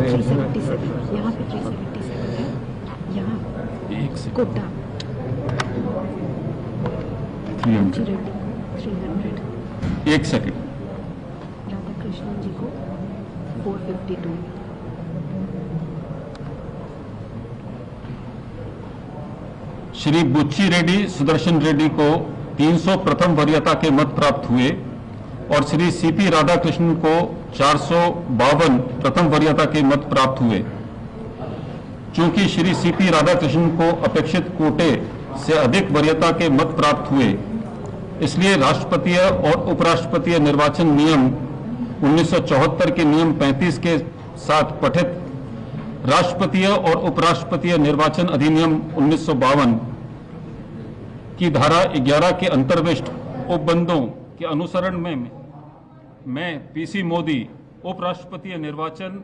एक सेकेंड राधा कृष्ण जी को four fifty to Shri बुच्ची रेड्डी सुदर्शन रेड्डी को 300 प्रथम वरीयता के मत प्राप्त हुए और श्री सीपी राधाकृष्णन को चार प्रथम वरीयता के मत प्राप्त हुए चूंकि श्री सीपी राधाकृष्णन को अपेक्षित कोटे से अधिक वरीयता के मत प्राप्त हुए इसलिए राष्ट्रपति और उपराष्ट्रपति निर्वाचन नियम 1974 के नियम 35 के साथ पठित राष्ट्रपति और उपराष्ट्रपति निर्वाचन अधिनियम उन्नीस की धारा 11 के अंतर्विष्ट उपबंधों के अनुसरण में मैं पीसी मोदी उपराष्ट्रपति निर्वाचन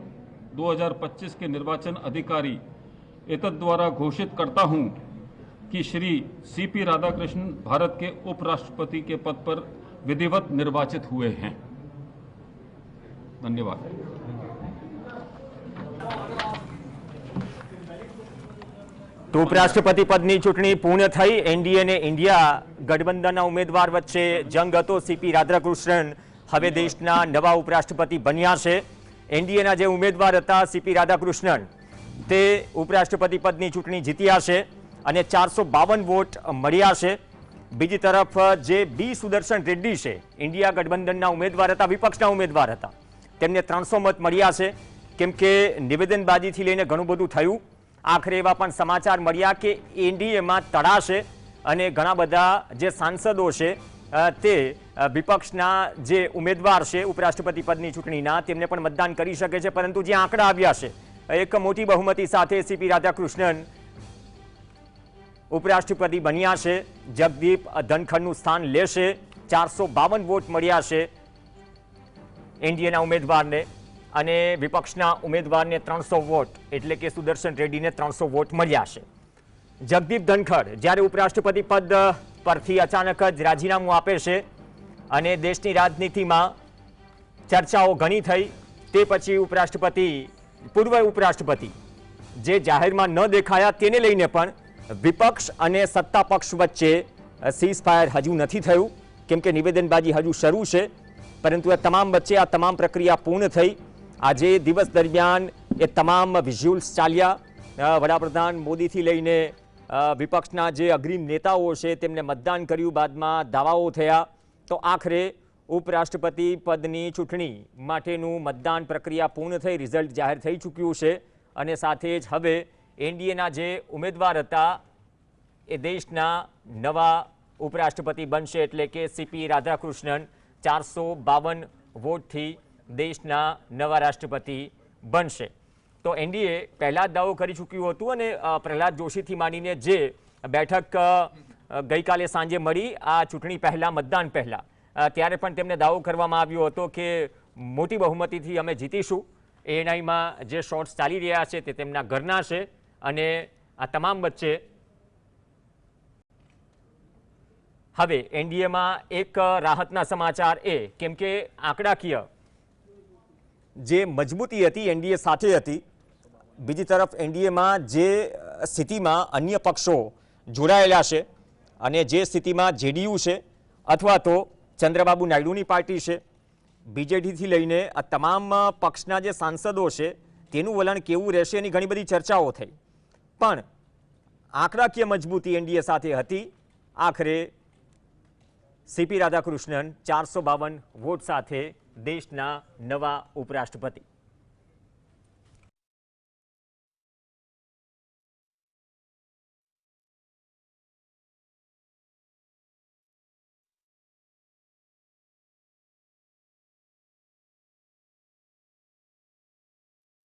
2025 के निर्वाचन अधिकारी एतद द्वारा घोषित करता हूं कि श्री सीपी राधाकृष्णन भारत के उपराष्ट्रपति के पद पर विधिवत निर्वाचित हुए हैं धन्यवाद તો ઉપરાષ્ટ્રપતિ પદની ચૂંટણી પૂર્ણ થઈ એનડીએ ને ઇન્ડિયા ગઠબંધનના ઉમેદવાર વચ્ચે જંગ હતો सीपी राधाकृष्ण હવે દેશના નવા ઉપરાષ્ટ્રપતિ બન્યા છે એનડીએના જે ઉમેદવાર હતા સીપી રાધાકૃષ્ણન તે ઉપરાષ્ટ્રપતિ પદની ચૂંટણી જીત્યા છે અને ચારસો વોટ મળ્યા છે બીજી તરફ જે બી સુદર્શન રેડ્ડી છે ઇન્ડિયા ગઠબંધનના ઉમેદવાર હતા વિપક્ષના ઉમેદવાર હતા તેમને ત્રણસો મત મળ્યા છે કેમ કે નિવેદનબાજીથી લઈને ઘણું બધું થયું આખરે એવા પણ સમાચાર મળ્યા કે એનડીએમાં તળાશે અને ઘણા બધા જે સાંસદો છે તે વિપક્ષના જે ઉમેદવાર છે ઉપરાષ્ટ્રપતિ પદની ચૂંટણીના તેમને પણ મતદાન કરી શકે છે પરંતુ જે આંકડા આવ્યા છે એક મોટી બહુમતી સાથે સીપી રાધાકૃષ્ણન ઉપરાષ્ટ્રપતિ બન્યા છે જગદીપ ધનખડનું સ્થાન લેશે ચારસો વોટ મળ્યા છે એનડીએના ઉમેદવારને અને વિપક્ષના ઉમેદવારને ત્રણસો વોટ એટલે કે સુદર્શન રેડ્ડીને ત્રણસો વોટ મળ્યા છે જગદીપ ધનખડ જ્યારે ઉપરાષ્ટ્રપતિ પદ પરથી اچાનક જ રાજીનામું આપે છે અને દેશની રાજનીતિમાં ચર્ચાઓ ઘણી થઈ તે પછી ઉપરાષ્ટ્રપતિ પૂર્વ ઉપરાષ્ટ્રપતિ જે જાહેરમાં ન દેખાયા તેને લઈને પણ વિપક્ષ અને સત્તા પક્ષ વચ્ચે સીઝફાયર હજુ નથી થયો કેમ કે નિવેદનબાજી હજુ શરૂ છે પરંતુ આ તમામ વચ્ચે આ તમામ પ્રક્રિયા પૂર્ણ થઈ આજે દિવસ દરમિયાન એ તમામ વિઝ્યુઅલ્સ ચાલ્યા વડાપ્રધાન મોદીથી લઈને વિપક્ષના જે અગ્રીમ નેતાઓ છે તેમને મતદાન કર્યું બાદમાં દાવાઓ થયા તો આખરે ઉપરાષ્ટ્રપતિ પદની ચૂંટણી માટેનું મતદાન પ્રક્રિયા પૂર્ણ થઈ રિઝલ્ટ જાહેર થઈ ચૂક્યું છે અને સાથે જ હવે એનડીએના જે ઉમેદવાર હતા એ દેશના નવા ઉપરાષ્ટ્રપતિ બનશે એટલે કે સીપી રાધાકૃષ્ણન ચારસો બાવન વોટથી દેશના નવા રાષ્ટ્રપતિ બનશે તો એનડીએ પહેલાં જ દાવો કરી ચૂક્યું હતું અને પ્રહલાદ જોશીથી માંડીને જે બેઠક ગઈકાલે સાંજે મળી આ ચૂંટણી પહેલાં મતદાન પહેલાં ત્યારે પણ તેમને દાવો કરવામાં આવ્યો હતો કે મોટી બહુમતીથી અમે જીતીશું એએનઆઈમાં જે શોર્ટ્સ ચાલી રહ્યા છે તે તેમના ઘરના છે અને આ તમામ વચ્ચે હવે એનડીએમાં એક રાહતના સમાચાર એ કેમ કે આંકડાકીય જે મજબૂતી હતી એનડીએ સાથે હતી બીજી તરફ એનડીએ માં જે સ્થિતિમાં અન્ય પક્ષો જોડાયેલા છે અને જે સ્થિતિમાં જેડીયુ છે અથવા તો ચંદ્રબાબુ નાયડુની પાર્ટી છે બીજેપી થી લઈને આ તમામ પક્ષના જે સાંસદો છે તેનું વલણ કેવું રહેશે એની ઘણી બધી ચર્ચાઓ થઈ પણ આખરે મજબૂતી એનડીએ સાથે હતી આખરે સીપી રાધાકૃષ્ણન 452 વોટ સાથે દેશના નવા ઉપરાષ્ટ્રપતિ